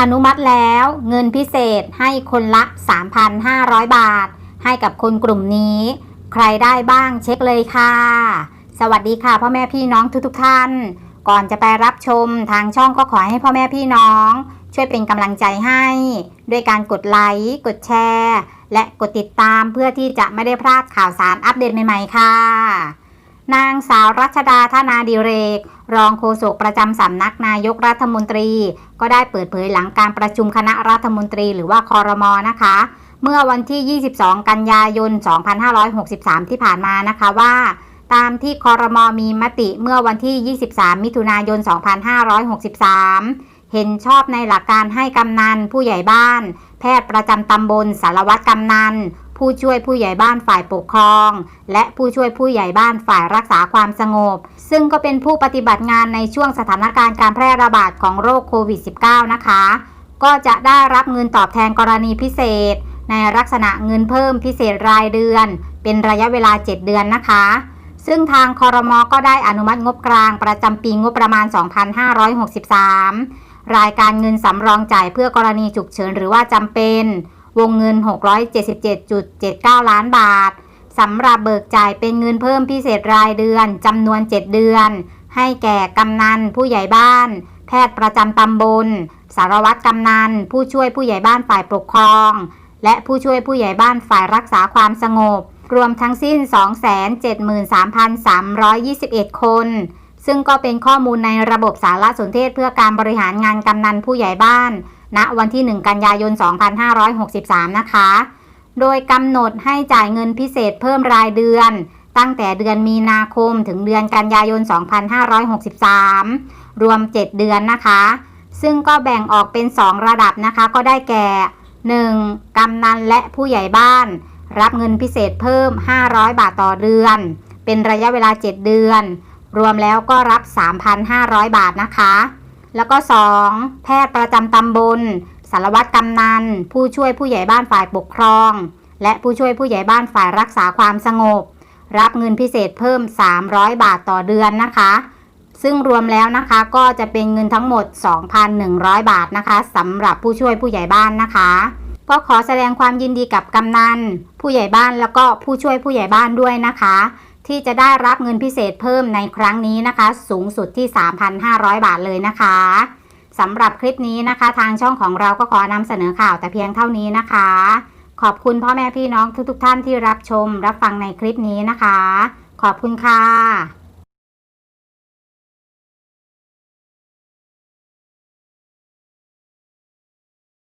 อนุมัติแล้วเงินพิเศษให้คนละ 3,500 บาท ให้กับคนกลุ่มนี้ ใครได้บ้างเช็คเลยค่ะ สวัสดีค่ะพ่อแม่พี่น้องทุกๆท่าน ก่อนจะไปรับชมทางช่องก็ขอให้พ่อแม่พี่น้อง ช่วยเป็นกำลังใจให้ ด้วยการกดไลค์กดแชร์ และกดติดตามเพื่อที่จะไม่ได้พลาดข่าวสารอัปเดตใหม่ๆค่ะ นางสาวรัชดาธนาดิเรก รองโฆษกประจำสำนักนายกรัฐมนตรี ก็ได้เปิดเผยหลังการประชุมคณะรัฐมนตรีหรือว่าคอรมอนะคะ เมื่อวันที่ 22 กันยายน 2563 ที่ผ่านมานะคะว่า ตามที่คอรมอมีมติเมื่อวันที่ 23 มิถุนายน 2563เห็นชอบในหลักการให้กำนันผู้ใหญ่บ้าน แพทย์ประจำตำบลสารวัตรกำนัน ผู้ช่วยผู้ใหญ่บ้านฝ่ายปกครอง และผู้ช่วยผู้ใหญ่บ้านฝ่ายรักษาความสงบ ซึ่งก็เป็นผู้ปฏิบัติงานในช่วงสถานการณ์การแพร่ระบาดของโรคโควิด -19 นะคะ ก็จะได้รับเงินตอบแทนกรณีพิเศษ ในลักษณะเงินเพิ่มพิเศษรายเดือน เป็นระยะเวลา 7 เดือนนะคะ ซึ่งทางคอรมอก็ได้อนุมัติงบกลางประจำปีงบประมาณ 2563 รายการเงินสำรองจ่ายเพื่อกรณีฉุกเฉินหรือว่าจำเป็น วงเงิน 677.79 ล้านบาทสำหรับเบิกจ่ายเป็นเงินเพิ่มพิเศษรายเดือนจำนวน 7 เดือน ให้แก่กำนันผู้ใหญ่บ้าน แพทย์ประจำตำบล สารวัตรกำนัน ผู้ช่วยผู้ใหญ่บ้านฝ่ายปกครอง และผู้ช่วยผู้ใหญ่บ้านฝ่ายรักษาความสงบ รวมทั้งสิ้น 273,321 คน ซึ่งก็เป็นข้อมูลในระบบสารสนเทศเพื่อการบริหารงานกำนันผู้ใหญ่บ้าน ณวันที่ 1 กันยายน 2563 นะคะ โดยกำหนดให้จ่ายเงินพิเศษเพิ่มรายเดือน ตั้งแต่เดือนมีนาคมถึงเดือนกันยายน 2563 รวม 7 เดือนนะคะ ซึ่งก็แบ่งออกเป็น 2 ระดับนะคะ ก็ได้แก่ 1. กำนันและผู้ใหญ่บ้าน รับเงินพิเศษเพิ่ม 500 บาทต่อเดือน เป็นระยะเวลา 7 เดือน รวมแล้วก็รับ 3,500 บาทนะคะ แล้วก็ 2. แพทย์ประจำตำบล สารวัตรกำนัน ผู้ช่วยผู้ใหญ่บ้านฝ่ายปกครอง และผู้ช่วยผู้ใหญ่บ้านฝ่ายรักษาความสงบ รับเงินพิเศษเพิ่ม 300 บาทต่อเดือนนะคะ ซึ่งรวมแล้วนะคะก็จะเป็นเงินทั้งหมด 2,100 บาทนะคะสำหรับผู้ช่วยผู้ใหญ่บ้านนะคะ ก็ขอแสดงความยินดีกับกำนัน ผู้ใหญ่บ้านแล้วก็ผู้ช่วยผู้ใหญ่บ้านด้วยนะคะ ที่จะได้รับเงินพิเศษเพิ่มในครั้งนี้นะคะ สูงสุดที่ 3,500 บาทเลยนะคะสำหรับคลิปนี้นะคะ ทางช่องของเราก็ขอนำเสนอข่าวแต่เพียงเท่านี้นะคะ ขอบคุณพ่อแม่พี่น้องทุกๆทท่านที่รับชม รับฟังในคลิปนี้นะคะ ขอบคุณค่ะ